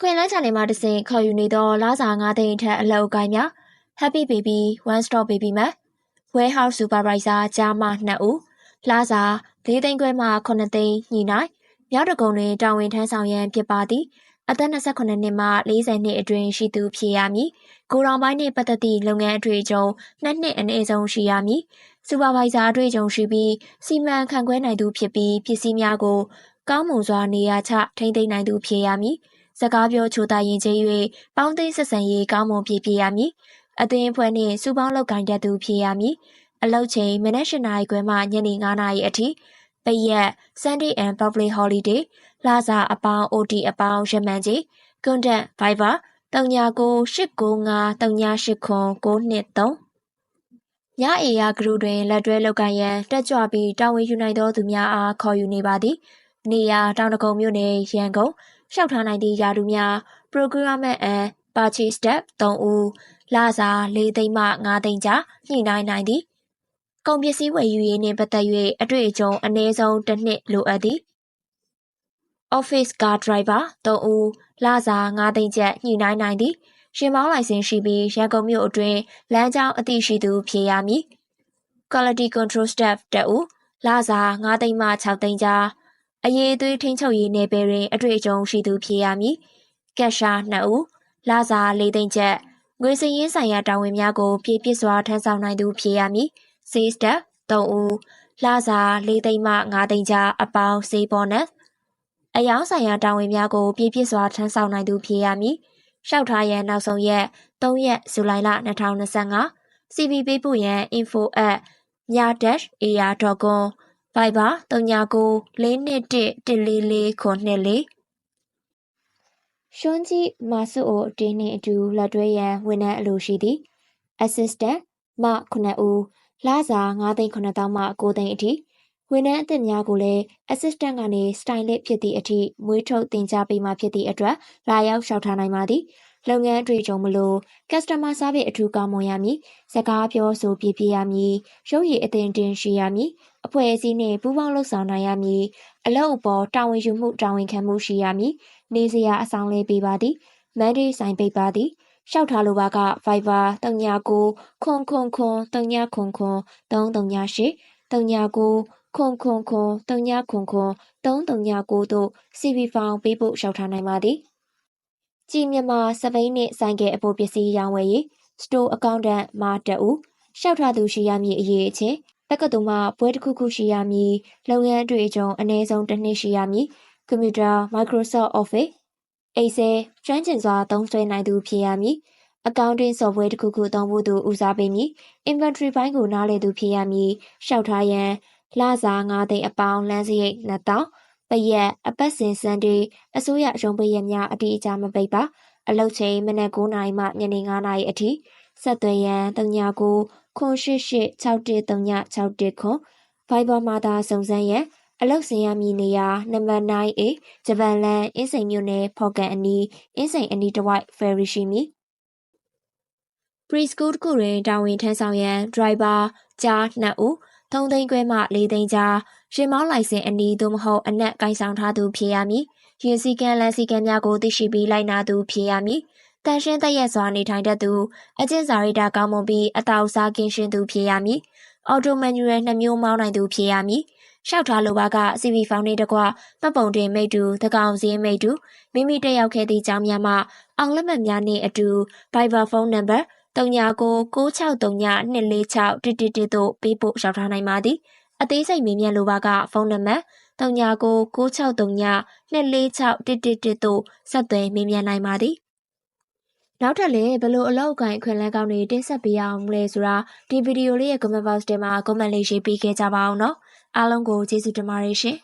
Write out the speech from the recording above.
အခွင့်အလမ်းချန်နေမှာတစဉ်ခေါ်ယူနေသောလာစာ9သိန်းအထက်အလောက်ကိုင်းများ Happy Baby One Stop Baby မှာ Warehouse Supervisor ကြားမှ2ဦးလာစာ၄သိန်းခွဲမှ9သိန်းညီနိုင်မြောက်တကုံတွင်တာဝန်ထမ်းဆောင်ရန်ဖြစ်ပါသည်အသက်28နှစ်မှ40နှစ်အတွင်းရှိသူဖြစ်ရမည်ကိုရောင်ပိုင်းနှင့်ပတ်သက်သည့်လုပ်ငန်းအတွေ့အကြုံနှစ်နှစ်အနည်းဆုံးရှိရမည်စူပါဗိုက်ဇာအတွေ့အကြုံရှိပြီးစီမံခန့်ခွဲနိုင်သူဖြစ်ပြီးပစ္စည်းများကိုကောင်းမွန်စွာနေရာချထိန်းသိမ်းနိုင်သူဖြစ်ရမည် စကားပြောချိုတာရင်ကျေး၍ပေါင်းသိမ်းဆက်ဆံရေးကောင်းမွန်ပြည့်ပြည့်ရမည်အသွင်အဖွဲ့နှင့်စူပေါင်းလောက်ကင်တတ်သူဖြစ်ရမည်အလောက်ချိန်မနက်၈နာရီခွဲမှညနေ9နာရီအထိပရက် Sunday and Public Holiday လာစာအပေါင်း OT အပေါင်းရမှန်ကြီး Contact Viber 399895380923ညအေယာဂရုတွင်လက်တွဲလောက်ကန်ရန်တက်ကြွပြီးတာဝန်ယူနိုင်သောသူများအားခေါ်ယူနေပါသည် နေရာတောင်တကုံမြို့နယ်ရန်ကုန်ရှောက်ထားနိုင်သည့်ယာတုများ Programmer and Purchase Step 3ဦးလာစာ၄သိန်းမှ5သိန်းကြားညှိနှိုင်းနိုင်သည်ကုန်ပစ္စည်းဝယ်ယူရေးနှင့်ပတ်သက်၍အတွေ့အကြုံအနည်းဆုံးတစ်နှစ်လိုအပ်သည် Office Car Driver 3ဦးလစာ9သိန်းကျပ်ညှိနှိုင်းနိုင်သည်ရှင်မောင်းလိုင်စင်ရှိပြီးရန်ကုန်မြို့အတွင်းလမ်းကြောင်းအသိရှိသူဖြစ်ရမည် Quality Control Staff တဦးလစာ9သိန်းမှ6သိန်းကြား အရေးအသွေးထိန်းချုပ်ရေးနယ်ပယ်တွင် အတွေ့အကြုံရှိသူဖြစ်ရမည်ကက်ရှာ2ဦးလစာ4သိန်းကျပ်ငွေစည်ရင်းဆိုင်ရာတာဝန်များကိုပြည့်ပြည့်စွာထမ်းဆောင်နိုင်သူဖြစ်ရမည် Sales Staff 3ဦးလစာ4သိန်းမှ5သိန်းကြားအပေါင်း Sales Bonus အယောင်ဆိုင်ရာတာဝန်များကိုပြည့်ပြည့်စွာထမ်းဆောင်နိုင်သူဖြစ်ရမည်။ရှောက်ထားရန်နောက်ဆုံးရက်3ရက်ဇူလိုင်လ2025 CV ပေးပို့ရန် info@nya-area.com Viber 3994211444ရှွန်းကြီးမာစုအိုအတင်းနှင့်အတူလက်တွဲရန်ဝန်ထမ်းအလိုရှိသည် assistant မ9ဦးလစာ9သိန်း9000မှ9သိန်းအထိဝန်ထမ်းအသစ်များကိုလည်း assistant ကနေ stylist ဖြစ်သည့်အထိမွေးထုတ်တင် जा ပေးမှဖြစ်သည့်အတွက်လာရောက်လျှောက်ထားနိုင်ပါသည် လုပ်ငန်းအတွေ့အကြုံမလို့ customer service အထူးကောင်းမွန်ရမည်စကားပြောဆိုပြပြရမည်ရုပ်ရည်အသင်တင်ရှိရမည်အဖွဲ့အစည်းနှင့်ပူးပေါင်းလုပ်ဆောင်နိုင်ရမည်အလုပ်အပေါ်တာဝန်ယူမှုတာဝန်ခံမှုရှိရမည်နေစရာအဆောင်လေးပေးပါသည်မန်ဒေးဆိုင်ပိတ်ပါသည်လျှောက်ထားလိုပါက Viber 39ခွန်ခွန်ခွန်39ခွန်ခွန်338 39ခွန်ခွန်ခွန်တုံညာခွန်ခွန်339တို့ CV ဖောင်ပေးဖို့လျှောက်ထားနိုင်ပါသည် ကြည်မြန်မာစပိန်နှင့်ဆိုင်ကယ်အပိုပစ္စည်းရောင်းဝယ်ရေးစတိုအကောင့်တန့်မာတအူလျှောက်ထားသူရှိရမည်အရေးအချင်းတက္ကသိုလ်မှပွဲတစ်ခုခုရှိရမည်လုပ်ငန်းအတွေ့အကြုံအနည်းဆုံးတစ်နှစ်ရှိရမည်ကွန်ပျူတာ Microsoft Office Excel ကျွမ်းကျင်စွာသုံးစွဲနိုင်သူဖြစ်ရမည် accounting software တစ်ခုခုသုံးဖို့သူဦးစားပေးမည် inventory ဘိုင်းကိုနားလည်သူဖြစ်ရမည်ရှောက်ထားရန်လစာ9သိန်းအပေါင်းလမ်းစရိတ်2000 ပရက်အပတ်စဉ်စံဒေးအစိုးရရုံးပိရက်များအတိအကျမပိတ်ပါအလုတ်ချိန်မနက်9နာရီမှညနေ9နာရီအထိဆက်သွယ်ရန်39ခွန်88613161ခွန် Viber မှာသာစုံစမ်းရန်အလုတ်စင်ရမည်နေရာနံပါတ် 9A ဂျပန်လန်အင်းစိန်မြို့နယ်ဖော်ကန်အနီးအင်းစိန်အနီးတစ်ဝိုက်ဖယ်ရီရှိမည် Preschool တစ်ခုတွင်တာဝန်ထမ်းဆောင်ရန် driver ကြား2ဦး3သိန်းခွဲမှ4သိန်းကြား ရင်မောင်းလိုင်စင်အနီးသို့မဟုတ်အနက်ကိုင်ဆောင်ထားသူဖြစ်ရမည်။ရင်စည်းကမ်းလမ်းစည်းကမ်းများကိုသိရှိပြီးလိုက်နာသူဖြစ်ရမည်။တန်ရှင်းသက်ရက်စွာနေထိုင်တတ်သူအကျင့်စာရိတ္တကောင်းမွန်ပြီးအတောက်စားကင်းရှင်းသူဖြစ်ရမည်။အော်တိုမန်နျူရယ်နှမျိုးမောင်းနိုင်သူဖြစ်ရမည်။ရှောက်ထားလိုပါက CV ဖောင်နေတကွပတ်ပုံတင်မိတူသကောင်စင်းမိတူမိမိတက်ရောက်ခဲ့သည့်ကြောင်းများမှအောင်လက်မှတ်များနှင့်အတူ Viber ဖုန်းနံပါတ်399639246111တို့ပေးပို့ရောက်ထားနိုင်ပါသည် အသေးစိတ်မေးမြန်းလိုပါကဖုန်းနံပါတ်399639246111တို့ဆက်သွယ်မေးမြန်းနိုင်ပါသည်နောက်ထပ်လည်းဘလို့အလောက်ကိုင်းခွင်လန်းကောင်းတွေတင်ဆက်ပေးရအောင်လဲဆိုတာဒီဗီဒီယိုလေးရဲ့ comment box ထဲမှာ comment လေးရေးပေးခဲ့ကြပါအောင်နော်အားလုံးကိုကျေးဇူးတင်ပါတယ်ရှင်